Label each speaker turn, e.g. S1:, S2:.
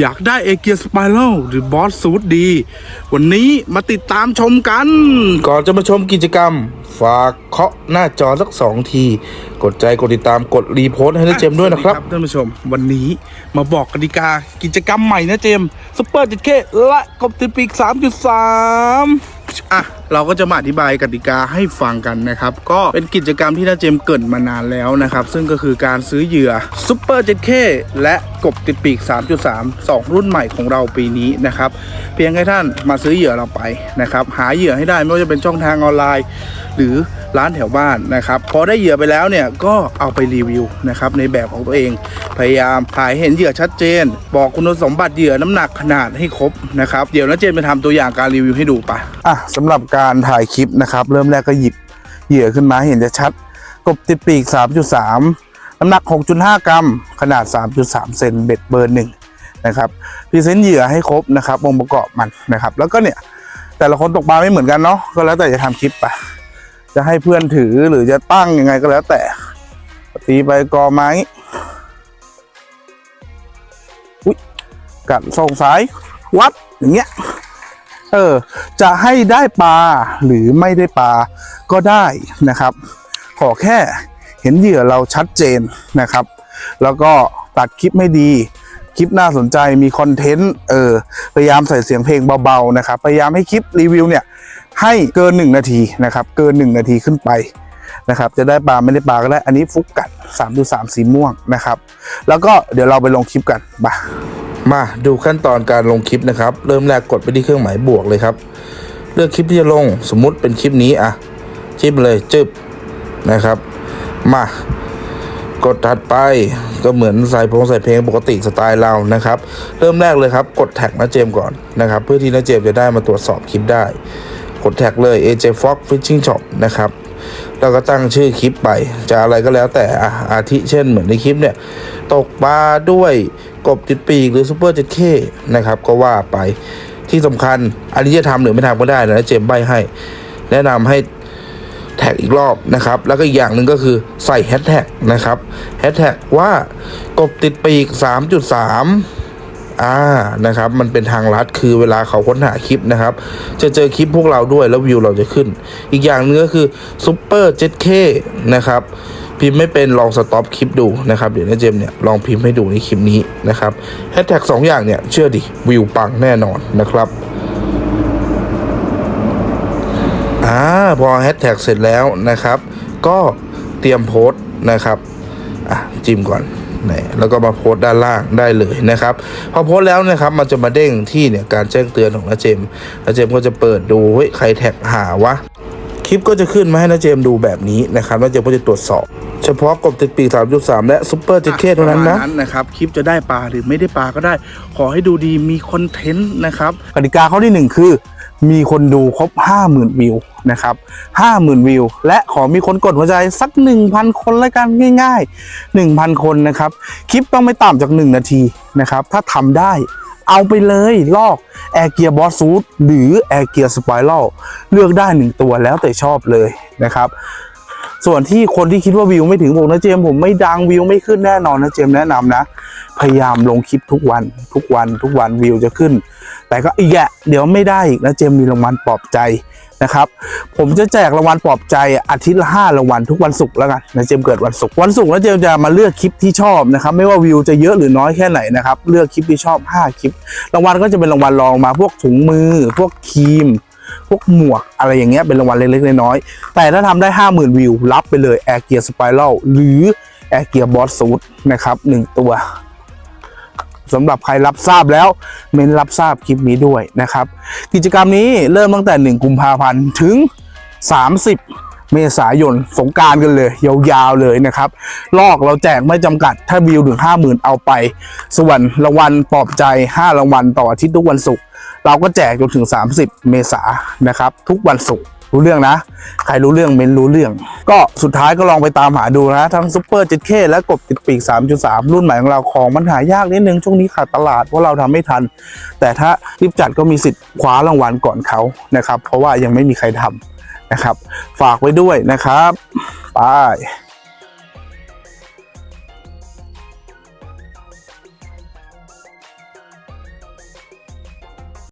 S1: อยากได้เอเกียสไปรัลหรือบอสซูดดี วันนี้มาติดตามชมกัน
S2: ก่อนจะมาชมกิจกรรม ฝากเคาะหน้าจอสักสองที กดใจกดติดตามกดรีโพสต์ให้นะเจมส์ด้วยนะครับ
S1: สวัสท่านผู้ชม วันนี้มาบอกกติกากิจกรรมใหม่นะเจมซุปเปอร์จิเคและกบติดปีก 3.3 อะเราก็จะมาอธิบายกติกาให้ฟังกันนะครับ ก็เป็นกิจกรรมที่น้าเจมเกรินมานานแล้วนะครับ ซึ่งก็คือการซื้อเหยื่อซุปเปอร์เจ็ดเคและกบติดปีก 3.3 2 รุ่นใหม่ของเราปีนี้นะครับ เพียงให้ท่านมาซื้อเหยื่อเราไปนะครับ หาเหยื่อให้ได้ไม่ว่าจะเป็นช่องทางออนไลน์ หรือร้านแถวบ้านนะครับ พอได้เหยื่อไปแล้วเนี่ยก็เอาไปรีวิวนะครับในแบบของตัวเอง พยายามถ่ายเห็นเหยื่อชัดเจน บอกคุณสมบัติเหยื่อน้ำหนักขนาดให้ครบนะครับ เดี๋ยวนะเจนไปทำตัวอย่างการรีวิวให้ดูปะอะสำหรับการถ่ายคลิปนะครับ เริ่มแรกก็หยิบเหยื่อขึ้นมาเห็นจะชัด กบติดปีก 3.3 น้ำหนัก 6.5 กรัม ขนาด 3.3 เซนเบ็ดเบอร์หนึ่งนะครับพรีเซนต์เหยื่อให้ครบนะครับองค์ประกอบมันนะครับ แล้วก็เนี่ยแต่ละคนตกปลาไม่เหมือนกันเนาะก็แล้วแต่จะทำคลิปไปจะให้เพื่อนถือหรือจะตั้งยังไงก็แล้วแต่ตีไปกอไม้อุ๊ยกัดส่งสายวัดอย่างเงี้ย เออจะให้ได้ปลาหรือไม่ได้ปลาก็ได้นะครับ ขอแค่เห็นเหยื่อเราชัดเจนนะครับ แล้วก็ตัดคลิปไม่ดีคลิปน่าสนใจมีคอนเทนต์เออพยายามใส่เสียงเพลงเบาๆนะครับพยายามให้คลิปรีวิวเนี่ยให้เกิน 1 นาทีนะครับ เกิน 1 นาทีขึ้นไปนะครับ จะได้ปลาไม่ได้ปลาก็ได้ อันนี้ฟุกกัด3.3 สีม่วงนะครับ แล้วก็เดี๋ยวเราไปลงคลิปกันไป
S2: มาดูขั้นตอนการลงคลิปนะครับ เริ่มแรกกดไปที่เครื่องหมายบวกเลยครับ เลือกคลิปที่จะลงสมมุติเป็นคลิปนี้อะจิ้มเลยจึบนะครับ มากดถัดไปก็เหมือนใส่พงใส่เพลงปกติสไตล์เรานะครับ เริ่มแรกเลยครับ กดแท็กนะเจมก่อนนะครับ เพื่อที่นะเจมจะได้มาตรวจสอบคลิปได้ กดแท็กเลย AJ Fox Fishing Shop นะครับ แล้วก็ตั้งชื่อคลิปไป จะอะไรก็แล้วแต่อะอาทิเช่นเหมือนในคลิปเนี่ย ตกปลาด้วยกบติดปีกหรือซูเปอร์เจ็ดเคนะครับ ก็ว่าไปที่สำคัญ อันนี้จะทำหรือไม่ทำก็ได้นะเจมใบให้ แนะนำให้แท็กอีกรอบนะครับ แล้วก็อีกอย่างหนึ่งก็คือใส่แฮชแท็กนะครับแฮชแท็กว่ากบติดปีก 3.3 อ่านะครับ มันเป็นทางลัดคือเวลาเขาค้นหาคลิปนะครับ จะเจอคลิปพวกเราด้วยแล้ววิวเราจะขึ้น อีกอย่างหนึงก็คือซูเปอร์เจ็ดเคนะครับพิมพ์ไม่เป็นลองสต็อปคลิปดูนะครับ เดี๋ยวนะเจมเนี่ยลองพิมพ์ให้ดูในคลิปนี้นะครับแฮชแท็กสองอย่างเนี่ยเชื่อดิวิวปังแน่นอนนะครับอ่าพอแฮชแท็กเสร็จแล้วนะครับ ก็เตรียมโพสต์นะครับอะจิ้มก่อน น แล้วก็มาโพสต์ด้านล่างได้เลยนะครับ พอโพสต์แล้วนะครับมันจะมาเด้งที่เนี่ยการแจ้งเตือนของนาเจมนาเจมก็จะเปิดดูเฮ้ยใครแท็กหาวะ คลิปก็จะขึ้นมาให้นาเจมดูแบบนี้นะครับนาเจมก็จะตรวจสอบ เฉพาะกบติดปีก3.3 และซุปเปอร์เจ็ดเคเท่านั้นนะ
S1: ประมณนะครับคลิปจะได้ปลาหรือไม่ได้ปลาก็ได้ ขอให้ดูดีมีคอนเทนต์นะครับกติกาข้อที่หนึ่งคือ มีคนดูครบ 50,000 วิวนะครับ50,000 วิว และขอมีคนกดหัวใจสัก 1,000 คนแล้วกันง่าย ๆ 1,000 คนนะครับคลิปต้องไม่ต่ำจาก 1 นาทีนะครับถ้าทำได้ เอาไปเลยลอกแอร์เกียร์บอสซูทหรือ Air Gear Spiral เลือกได้หนึ่งตัวแล้วแต่ชอบเลยนะครับส่วนที่คนที่คิดว่าวิวไม่ถึงผมนะเจมผมไม่ดังวิวไม่ขึ้นแน่นอนนะเจมแนะนำนะ พยายามลงคลิปทุกวันทุกวันทุกวันวิวจะขึ้น แต่ก็อีกแยะเดี๋ยวไม่ได้อีกนะเจมมีรางวัลปลอบใจ นะครับ ผมจะแจกรางวัลปลอบใจอาทิตย์ละห้ารางวัลทุกวันศุกร์แล้วกันนะเจมเกิดวันศุกร์วันศุกร์นะเจมจะมาเลือกคลิปที่ชอบนะครับ ไม่ว่าวิวจะเยอะหรือน้อยแค่ไหนนะครับเลือกคลิปที่ชอบ 5 คลิป รางวัลก็จะเป็นรางวัลรองมาพวกถุงมือ พวกครีม พวกหมวกอะไรอย่างเงี้ยเป็นรางวัลเล็กๆน้อยๆแต่ถ้าทำได้ 50,000 วิวรับไปเลย Air Gear Spiral หรือ Air Gear Boss Suit นะครับหนึ่งตัว สำหรับใครรับทราบแล้วเมนรับทราบคลิปนี้ด้วยนะครับ กิจกรรมนี้เริ่มตั้งแต่ 1 กุมภาพันธ์ถึง 30 เมษายนสงการกันเลย ยาวๆเลยนะครับ ลอกเราแจกไม่จำกัดถ้าวิวถึง 50,000 เอาไป ส่วนรางวัลปลอบใจ 5 รางวัลต่ออาทิตย์ทุกวันศุกร์เราก็แจกจนถึง 30 เมษายนนะครับ ทุกวันศุกร์ รู้เรื่องนะ ใครรู้เรื่องเมนรู้เรื่อง ก็สุดท้ายก็ลองไปตามหาดูนะ ทั้งซุปเปอร์จิตเคและกบติดปีก 3.3 รุ่นใหม่ของเราของมันหายากนิดนึง ช่วงนี้ขาดตลาดเพราะเราทำไม่ทัน แต่ถ้ารีบจัดก็มีสิทธิ์คว้ารางวัลก่อนเขานะครับ เพราะว่ายังไม่มีใครทำนะครับ ฝากไว้ด้วยนะครับไป